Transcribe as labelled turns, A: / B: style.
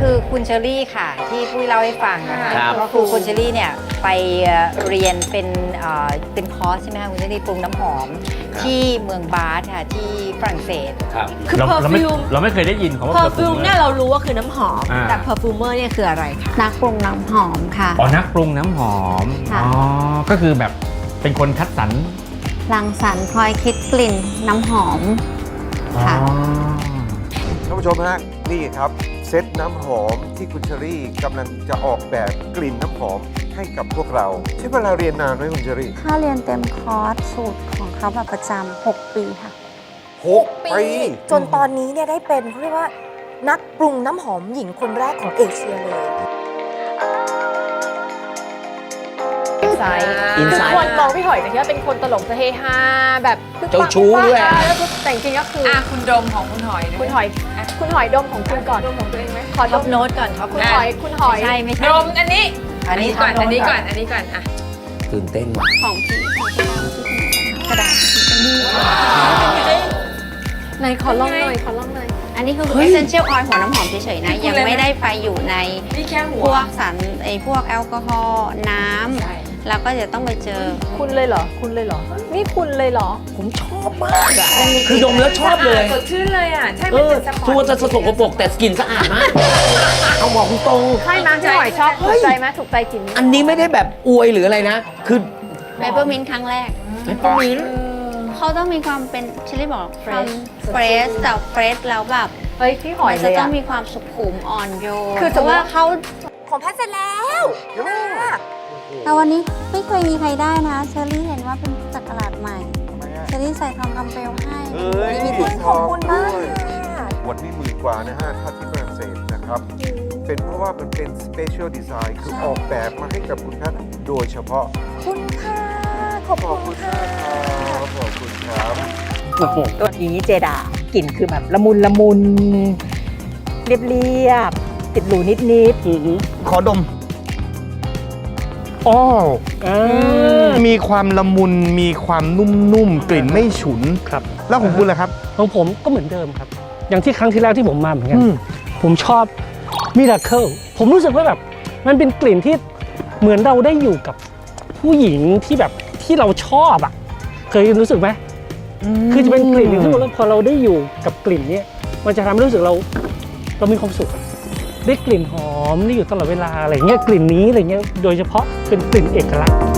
A: คือคุณเชอรี่ค่ะ ที่ปุ้ยเล่าให้ฟังนะคะ
B: ครับ
A: เพราะครูคุณเชอรี่เนี่ยไปเรียนเป็นเอ่อเป็นคอร์สใช่ไหมคะคุณเชอรี่ปรุงน้ำหอม ที่เมืองบาสค่ะที่ฝรั่งเศส
B: ครับ
C: คือ
D: เราเราไม่
C: perfume
D: เราไม่เคยได้ยินคำว่า
C: perfume เนี่ยเรารู้ว่าคือน้ำหอม
D: อ่า
C: แต่ perfumer เนี่ยคืออะไรคะ
A: นักปรุงน้ำหอมค่ะ
D: อ๋อนักปรุงน้ำหอม
A: ค่ะ
D: อ๋อ ก็คือแบบเป็นคนคัดสรร
A: รังสรรค์คอยคิดกลิ่นน้ำหอม ค่ะ
D: อ๋อ
E: ท่านผู้ชมฮะนี่ครับ เซตน้ำหอมที่คุณเชอรี่กำลังจะออกแบบกลิ่นน้ำหอมให้กับพวกเรา ใช้เวลาเรียนนานไหมคุณเชอรี่
F: ถ้าเรียนเต็มคอร์สสูตรของเขาแบบประจำ6ปีค่ะ
E: หกปี
G: จนตอนนี้เนี่ยได้เป็นเขาเรียกว่า นักปรุงน้ำหอมหญิงคนแรกของเอเชียเลย
A: ไซส์
C: คือ
B: Inside
C: คนมองพี่หอยจะคิดว่าเป็นคนตลกเฮฮาแบบ
B: เจ้าชู้ด้วย
C: แล้วก็แต่จริงๆก็คืออ
H: อะคุณดมของคุณหอยนะ
C: คุณหอย คุณหอยดมของคุณก่อน
H: ดมของตัวเองไหม
C: ขอ
A: ท็
C: ด
A: อป
C: ม
A: โน้ตก่อนท็อป
C: คุณ
A: โน้ต
C: หอยคุณหอย
A: ไม่ใช่ไม่
H: ด
A: ใช่
H: มอันนี้
A: อันนี้
H: ก่อน
A: ท็ป
H: อันนี้
A: โก่
H: อน อันนี้ก่อนอะ
B: ตื่นเต้นว่ะ
F: ของพี่ของพี่ที่คุณกระดาษ
C: ไหนขอลองหน่อยขอลองหน่อย
A: อันนี้คือ essential oil หัวน้ำหอมเฉยๆนะ ยังไม่ได้ไปอยู่ใน
H: นี่แค่หั
A: พ
H: ว
A: วกสารไอ้พวกแอลกอฮอล์น้ำ แล้วก็จะต้องไปเจอ
C: คุณเลยเหรอ คุณเลยเหรอ นี่คุณเลยเหรอ
B: ผมชอบมากอะคือดมแล้วชอบเลย
H: สดชื่นเลยอะ ใช่
B: เอ
H: มัน
B: อ
H: เป็นสปอ
B: ตัว
H: ร์ต
B: จะสกปรกแต่กลิ่นสะอาดมาก เอาบอกตรง
C: ใช่ไหมพี่หอยชอบถูกใจไหมถูกใจกลิ่น
B: ๆอันนี้ไม่ได้แบบอวยหรืออะไรนะ คือ
A: เปเปอร์มินครั้งแรก
B: ไม่ปมิ้น
A: เขาต้องมีความเป็นเชลี่บอกเฟรชเฟรชแต่เฟรชแล้วแบบ
C: เฮ้ยพี่หอย
A: มัน
C: เล
A: จะ
C: ย
A: ต้อ
C: อะ
A: งมีความสุขุมอ่อนโยน
C: คือ
A: เพ
C: สม
A: ราะ
C: มุติ
A: ว่าเขา
G: ของแพทย์เสร็จแล้วมา
F: แต่วันนี้ไม่เคยมีใครได้นะ เชอรี่เห็นว่าเป็นจักรลาดใหม่
E: ทำไมอะ
F: เชอรี่ใส่ทองคำเปลวให้
E: เอ้ย
F: ลิมิ
E: มี
F: เต็ด
E: ทอง
G: ขอบคุณมาก
E: ด้วย
G: ค่ะ
E: วันนี้หมื่นกว่านะฮะถ้าที่ฝรั่งเศสนะครับ เป็นเพราะว่ามันเป็น special design คือออกแบบมาให้กับคุณแพทย์โดยเฉพาะ
G: คุณค่ะ ขอบ
E: ขอบ
G: คุ
E: คุณณ
G: ค่ะ
E: มากครับขอบคุณครับ
I: ตัวนี้เจดากลิ่นคือแบบละมุนละมุน เรียบเรียบๆติดหรูนิดนิด
D: ขอดม อ๋อมีความละมุนมีความนุ่มๆกลิ่นไม่ฉุน
J: ครับ
D: แล้วของคุณล่ะครับ
J: ของผมก็เหมือนเดิมครับ อย่างที่ครั้งที่แล้วที่ผมมาเหมือนกัน
D: อืม
J: ผมชอบมิราเคิลผมรู้สึกว่าแบบ มันเป็นกลิ่นที่เหมือนเราได้อยู่กับผู้หญิงที่แบบที่เราชอบอะ เคยรู้สึกไหม คือจะเป็นกลิ่นหนึ่งที่พอเราได้อยู่กับกลิ่นเนี้ยมันจะทำให้รู้สึกเราเรามีความสุขอะ ได้กลิ่นหอมได้อยู่ตลอดเวลาอะไรเงี้ยกลิ่นนี้อะไรเงี้ยโดยเฉพาะเป็นกลิ่นเอกลักษณ์